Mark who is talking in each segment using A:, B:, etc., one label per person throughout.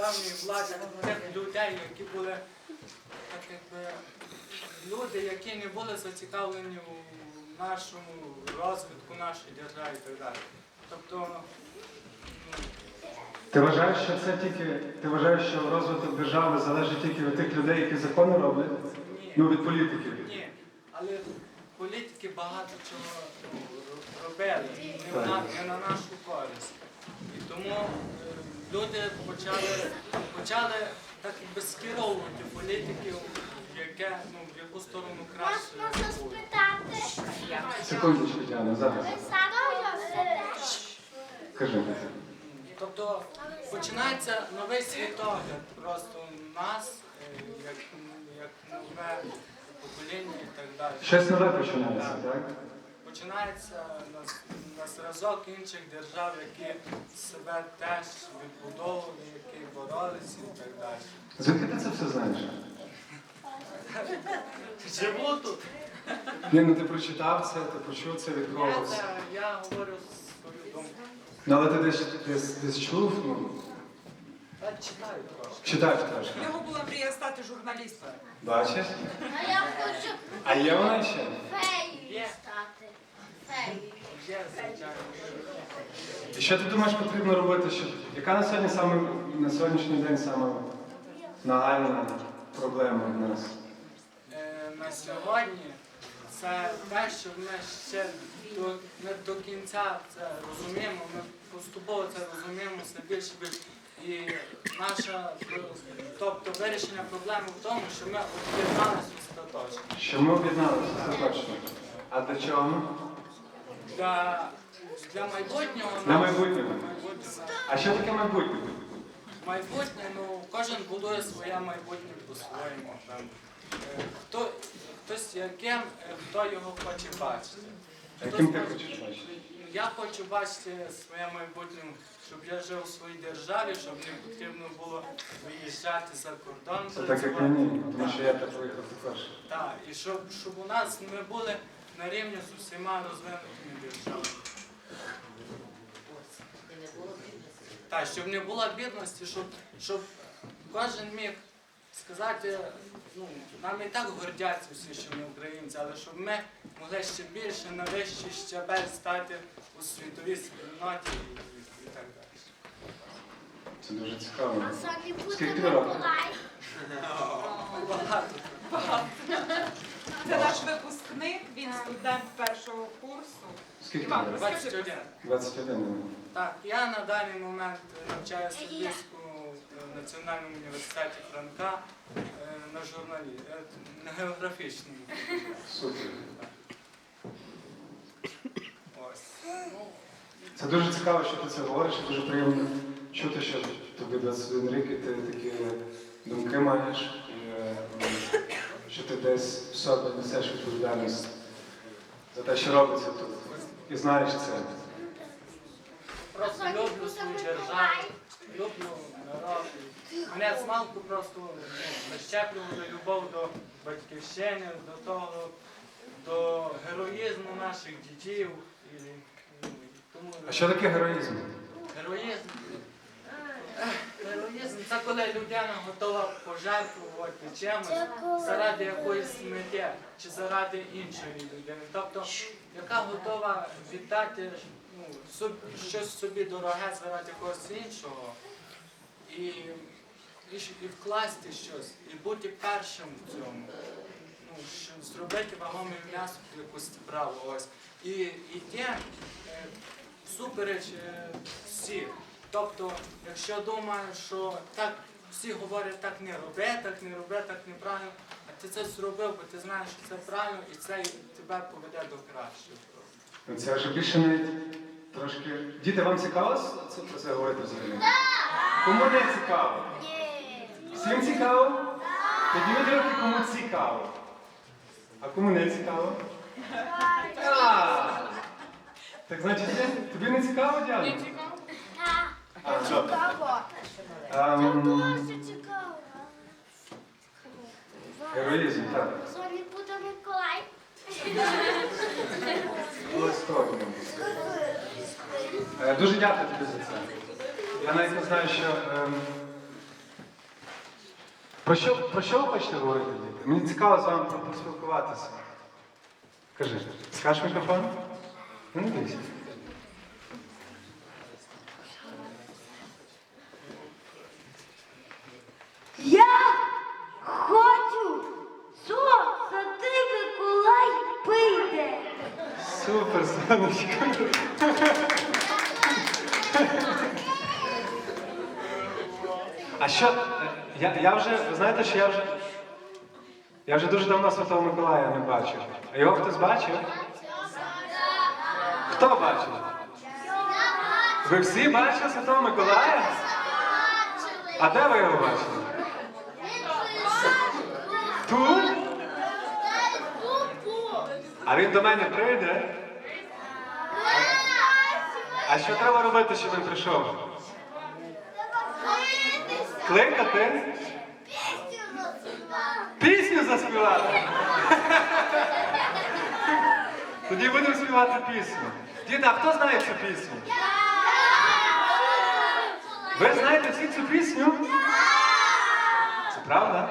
A: давньої влади тих людей, які були так якби люди, які не були зацікавлені у нашому розвитку нашої держави і так далі. Тобто, ну,
B: Ти вважаєш, що це тільки. Ти вважаєш, що розвиток держави залежить тільки від тих людей, які закони роблять?
A: ні.
B: Ну, від політиків.
A: Ні, але політики багато чого робили, не, на, не на нашу користь. І тому е, люди почали, почали так якби скеровувати політиків, яке, ну, в яку сторону краще.
C: Можна спитати?
B: Секундочку, Діана, зараз.
C: Ви саме
B: Кажи.
A: Тобто починається новий світогляд просто нас, е, як, як нове покоління і так далі.
B: Щось нове починається, так?
A: Починається на, с- на зразок інших держав, які себе теж відбудовували, які боролися і так далі.
B: Звідки ти це все знаєш?
A: Живу тут.
B: Ні, ну ти прочитав це, ти почув це від когось.
A: це- я говорю свою думку.
B: Ну, але ти десь, десь, десь чув, ну,
A: Я читаю трошки.
B: читаєш трошки.
D: В нього була мрія стати журналістом.
B: Бачиш?
C: А я хочу
B: А є вона ще?
C: феєю стати.
B: І що ти думаєш потрібно робити? Щоб... Яка на сьогодні саме на сьогоднішній день саме нагальна проблема в нас?
A: Е, на сьогодні це те, що ми ще до, не до кінця це розуміємо, ми поступово це розуміємо все більше більше. І наша, тобто вирішення проблеми в тому, що ми об'єдналися остаточно.
B: Що ми об'єдналися, це точно. А для чого?
A: Для, для майбутнього
B: Для майбутнього. А що таке майбутнє?
A: Майбутнє, ну кожен будує своє майбутнє по-своєму. Е, Хто, хтось яким, е, хто його хоче бачити.
B: Яким ти хочеш бачити?
A: Я хочу бачити своє майбутнє, щоб я жив у своїй державі, щоб не потрібно було виїжджати за кордон.
B: Це так як мені, тому що я так виїхав також.
A: Так, і щоб, щоб у нас ми були на рівні з усіма розвинутими державами. Так, щоб не було бідності, щоб, щоб кожен міг сказати, ну, нам і так гордяться всі, що ми українці, але щоб ми могли ще більше на вищий щабель стати у світовій спільноті і, і так далі.
B: Це дуже цікаво.
C: А самі
B: Скільки років?
C: Миколай.
A: Багато.
D: Це наш випускник, він студент першого курсу.
B: Скільки
D: Іван,
B: тобі?
D: розкажи.
A: 21.
B: 21.
A: Так, я на даний момент навчаюся в Львівському е, національному університеті Франка е, на журналі, е, на географічному.
B: Супер.
A: Ось.
B: Це дуже цікаво, що ти це говориш, і дуже приємно чути, що тобі 21 рік і ти такі думки маєш, що ти десь в собі несеш відповідальність за те, що робиться тут. І знаєш це.
A: Просто люблю свою державу, люблю народ. Мене з малку просто ну, прищеплювали любов до батьківщини, до того, до героїзму наших дітей. І, і тому
B: А що таке героїзм?
A: Героїзм. Героїзм це коли людина готова пожертвувати чимось заради якоїсь мети чи заради іншої людини. Тобто, яка готова віддати ну, соб- щось собі дороге заради когось іншого і, і, і вкласти щось, і бути першим в цьому. Ну, щоб зробити вагомий внесок якусь справу. Ось. І, і те, е, всупереч е, всіх. Тобто, якщо думаєш, що так всі говорять, так не роби, так не роби, так неправильно, а ти це зробив, бо ти знаєш, що це правильно, і це тебе поведе до кращого.
B: Ну, Це вже більше навіть трошки. Діти, вам цікаво це про це говорити взагалі? Кому не цікаво?
C: Ні.
B: Всім цікаво? Підніміть руки, кому цікаво. А кому не цікаво? А! Так значить, тобі не цікаво, Діана? А, добре.
C: Цікаво.
B: Ем,
C: дуже цікаво.
B: Героїзм, так.
C: Сьогодні буде Миколай.
B: Е, Дуже дякую тобі за це. Я навіть не знаю, що ем, Про що, про що ви хочете говорити, діти? Мені цікаво з вами поспілкуватися. Кажи, скажеш мікрофон? Ну, не бійся.
C: Я хочу, що за ти Миколай прийде.
B: Супер, сонечко. А що? е, Я, я вже, знаєте, що я вже. Я вже дуже давно Святого Миколая не бачив. А його хтось бачив? Хто бачив? Ви всі бачили Святого Миколая? А де ви його бачили? Тут? А він до мене прийде? А що треба робити, щоб він прийшов? Кликати? Пісню заспівати. Тоді будемо співати пісню. Діти, а хто знає цю пісню? Ви знаєте всі цю пісню? Це правда?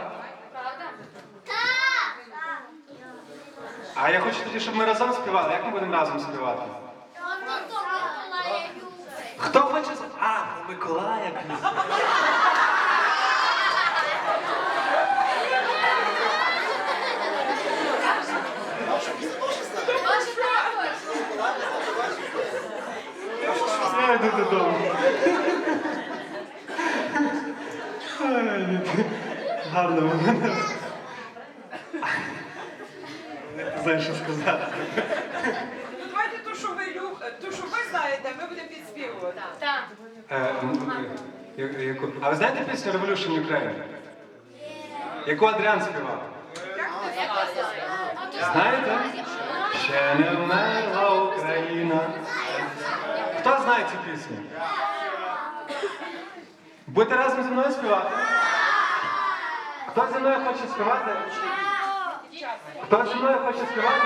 B: А я хочу тоді, щоб ми разом співали. Як ми будемо разом співати? Хто хоче А, Миколая пісня. Я йду додому. Гарно. Не знаю, що сказати.
D: Ну давайте ту, що ви люб... ту, що ви знаєте, ми будемо підспівувати.
B: Е, м, е, я- яку- А ви знаєте пісню Revolution Ukraine? Яку Адріан співав? Знаєте? Ще не вмерла Україна. Хто знає цю пісню? Будете разом зі мною співати? Хто зі мною хоче співати? Хто зі мною хоче співати,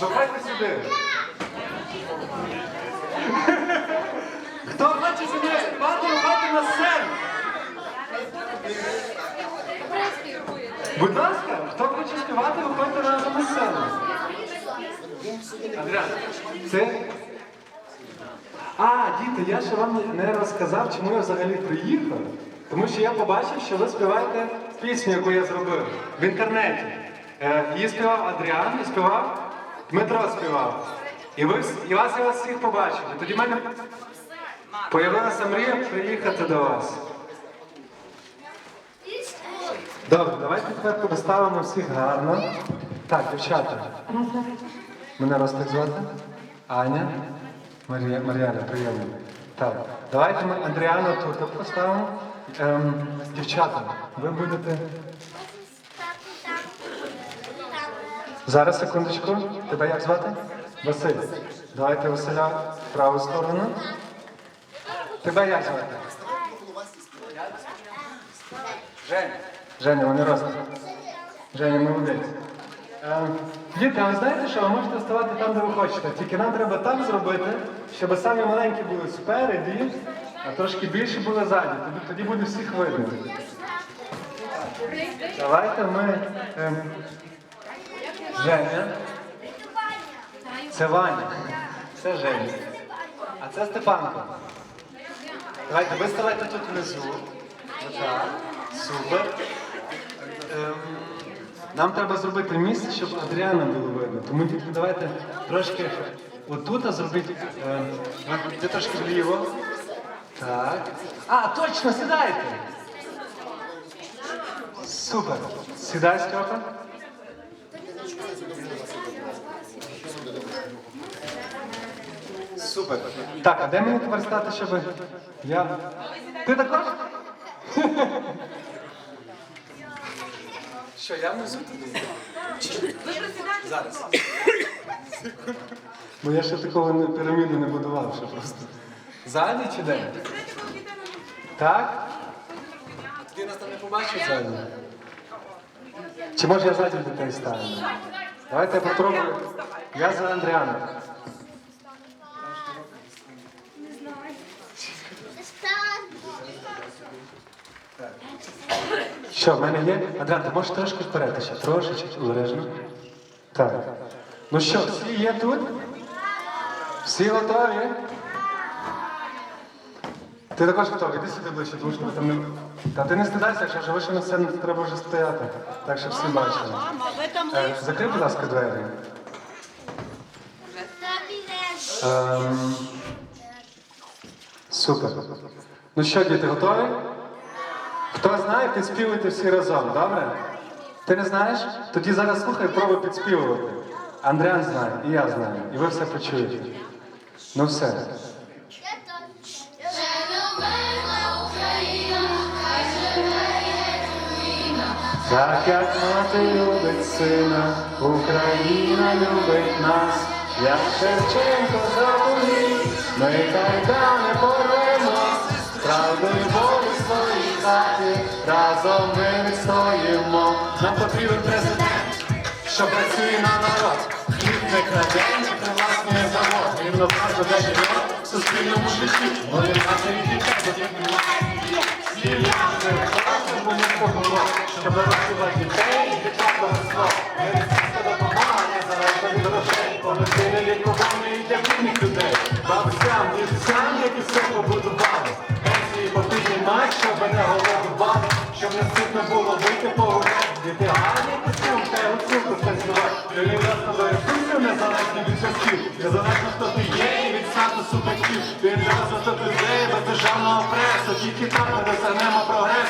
B: виходьте, сюди. Хто хоче зі мною співати, виходьте на сцену. Будь ласка, хто хоче співати, виходьте разом на сцену. Андріан, це. А, діти, я ще вам не розказав, чому я взагалі приїхав. Тому що я побачив, що ви співаєте пісню, яку я зробив в інтернеті. Е, Її співав Адріан і співав Дмитро співав. І ви і вас я вас всіх побачив. І тоді в мене появилася мрія приїхати до вас. Добре, давайте тепер поставимо всіх гарно. Так, дівчата. Мене раз так звати? Аня. Марія, Мар'яна, приємно. Так. Давайте ми Андріану тут поставимо. Ем, дівчата, ви будете. Зараз секундочку. Тебе як звати? Василь. Давайте Василя в праву сторону. Тебе як звати? Женя. Женя, вони разом. Женя, молодець. Е, Діти, а ви знаєте, що ви можете ставати там, де ви хочете. Тільки нам треба так зробити, щоб самі маленькі були спереді, а трошки більші були ззаді. Тоді, тоді буде всіх видно. Давайте ми. е, Женя. Це Ваня. Це Женя. А це Степанко. Давайте ви ставайте тут внизу. Отак. Супер. Ем, нам треба зробити місце, щоб Адріана було видно. Тому тільки давайте трошки отут зробіть. Е, ти трошки вліво. Так. А, точно, сідайте. Супер. Сідай, Степа. Супер. Так, а де мені тепер стати, щоб я. Ти також? Що, я внизу туди? Зараз. Бо я ще такого піраміду не будував, ще просто. Ззаді чи де? Так? Ти нас там не побачив ззаді? Чи може я ззаді дітей стану? Давайте я попробую. Я за Андріаном. Що, в мене є? Адріан, ти можеш трошки вперед ще? Трошечки, обережно. Так. Ну що, всі є тут? Всі готові? Ти також готовий, іди сюди ближче, тому що ми там не. Та ти не стидайся, якщо вже вийшов на сцену, то треба вже стояти. Так, щоб всі бачили.
D: Мама, ви там
B: Е, Закрий, будь ласка, двері. Ем, Супер. Ну що, діти, готові? Хто знає, підспівуйте всі разом, добре? Ти не знаєш? Тоді зараз слухай, пробуй підспівувати. Андріан знає, і я знаю, і ви все почуєте. Ну все. Так як мати любить сина, Україна любить нас, як Шевченко заболі, ми кайдани порвемо, своїй хаті, разом ми відстоїмо. Нам потрібен президент, що працює на народ, хліб не краде, не привласнює завод, він на правду де живе, в суспільному житті, вони наші дітей, потрібні щоб розвивати дітей і Медицинська допомога не залежна від грошей, повноцінне лікування і для статусу батьків. Не розвиток людей без державного пресу, тільки так ми досягнемо прогресу.